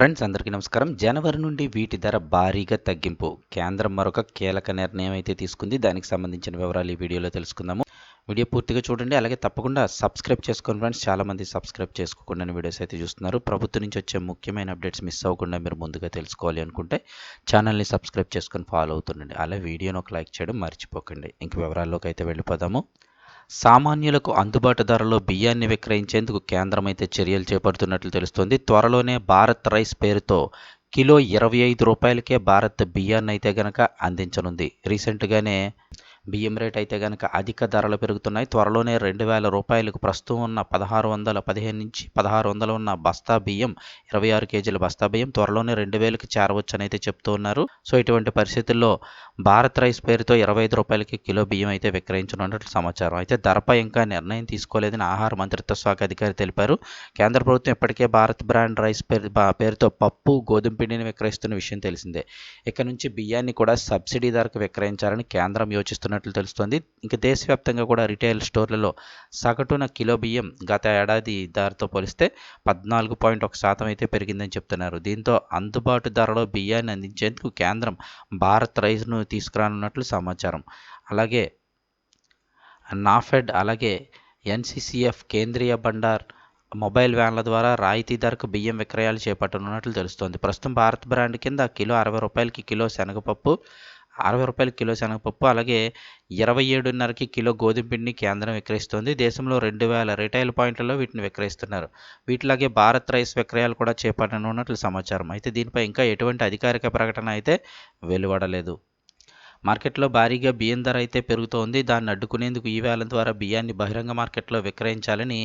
Friends అందరికీ నమస్కారం. జనవరి నుండి వీటి ధర భారీగా తగ్గింపు. కేంద్రం మరొక కీలక నిర్ణయం అయితే తీసుకుంది. దానికి సంబంధించిన వివరాలు ఈ వీడియోలో తెలుసుకుందాము. వీడియో పూర్తిగా చూడండి. అలాగే తప్పకుండా సబ్స్క్రైబ్ చేసుకోండి ఫ్రెండ్స్. చాలామంది సబ్స్క్రైబ్ చేసుకోకుండా వీడియోస్ అయితే చూస్తున్నారు. ప్రభుత్వం నుంచి వచ్చే ముఖ్యమైన అప్డేట్స్ మిస్ అవ్వకుండా మీరు ముందుగా తెలుసుకోవాలి అనుకుంటే ఛానల్ని సబ్స్క్రైబ్ చేసుకొని ఫాలో అవుతుండండి. అలా వీడియోని ఒక లైక్ చేయడం మర్చిపోకండి. ఇంక వివరాల్లోకి అయితే వెళ్ళిపోదాము. సామాన్యులకు అందుబాటు ధరలో బియ్యాన్ని విక్రయించేందుకు కేంద్రం అయితే చర్యలు చేపడుతున్నట్లు తెలుస్తోంది. త్వరలోనే భారత్ రైస్ పేరుతో కిలో ఇరవై ఐదు రూపాయలకే భారత్ బియ్యాన్ని అయితే గనక అందించనుంది. రీసెంట్గానే బియ్యం రేట్ అయితే కనుక అధిక ధరలు పెరుగుతున్నాయి. త్వరలోనే రెండు వేల రూపాయలకు ప్రస్తుతం ఉన్న పదహారు వందల పదిహేను నుంచి పదహారు వందలు ఉన్న బస్తా బియ్యం ఇరవై ఆరు కేజీల బస్తా బియ్యం త్వరలోనే రెండు వేలకు చేరవచ్చని అయితే చెప్తూ ఉన్నారు. సో ఇటువంటి పరిస్థితుల్లో భారత్ రైస్ పేరుతో ఇరవై ఐదు రూపాయలకి కిలో బియ్యం అయితే విక్రయించనున్నట్లు సమాచారం. అయితే ధరపై ఇంకా నిర్ణయం తీసుకోలేదని ఆహార మంత్రిత్వ శాఖ అధికారి తెలిపారు. కేంద్ర ప్రభుత్వం ఇప్పటికే భారత్ బ్రాండ్ రైస్ పేరు పేరుతో పప్పు గోధుమ పిండిని విక్రయిస్తున్న విషయం తెలిసిందే. ఇక నుంచి బియ్యాన్ని కూడా సబ్సిడీ ధరకు విక్రయించాలని కేంద్రం యోచిస్తున్నట్టు యోచిస్తున్నట్లు తెలుస్తోంది. ఇంకా దేశవ్యాప్తంగా కూడా రిటైల్ స్టోర్లలో సగటున కిలో బియ్యం గత ఏడాది ధరతో పోలిస్తే పద్నాలుగు పాయింట్ ఒక శాతం అయితే పెరిగిందని చెప్తున్నారు. దీంతో అందుబాటు ధరలో బియ్యాన్ని అందించేందుకు కేంద్రం భారత్ రైస్ను తీసుకురానున్నట్లు సమాచారం. అలాగే నాఫెడ్ అలాగే ఎన్సీసీఎఫ్ కేంద్రీయ బండార్ మొబైల్ వ్యాన్ల ద్వారా రాయితీ ధరకు బియ్యం విక్రయాలు చేపట్టనున్నట్లు తెలుస్తోంది. ప్రస్తుతం భారత్ బ్రాండ్ కింద కిలో అరవై రూపాయలకి కిలో శనగపప్పు అరవై రూపాయల కిలో శనగపప్పు అలాగే ఇరవై ఏడున్నరకి కిలో గోధుమ పిండిని కేంద్రం విక్రయిస్తోంది. దేశంలో రెండు వేల రిటైల్ పాయింట్లలో వీటిని విక్రయిస్తున్నారు. వీటిలాగే భారత్ రైస్ విక్రయాలు కూడా చేపట్టనున్నట్లు సమాచారం. అయితే దీనిపై ఇంకా ఎటువంటి అధికారిక ప్రకటన అయితే వెలువడలేదు. మార్కెట్లో భారీగా బియ్యం ధర అయితే పెరుగుతోంది. దాన్ని అడ్డుకునేందుకు ఈ వేలం ద్వారా బియ్యాన్ని బహిరంగ మార్కెట్లో విక్రయించాలని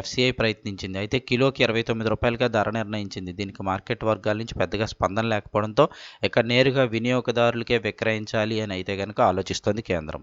ఎఫ్సీఐ ప్రయత్నించింది. అయితే కిలోకి ఇరవై తొమ్మిది రూపాయలుగా ధర నిర్ణయించింది. దీనికి మార్కెట్ వర్గాల నుంచి పెద్దగా స్పందన లేకపోవడంతో ఇక నేరుగా వినియోగదారులకే విక్రయించాలి అని అయితే కనుక ఆలోచిస్తోంది కేంద్రం.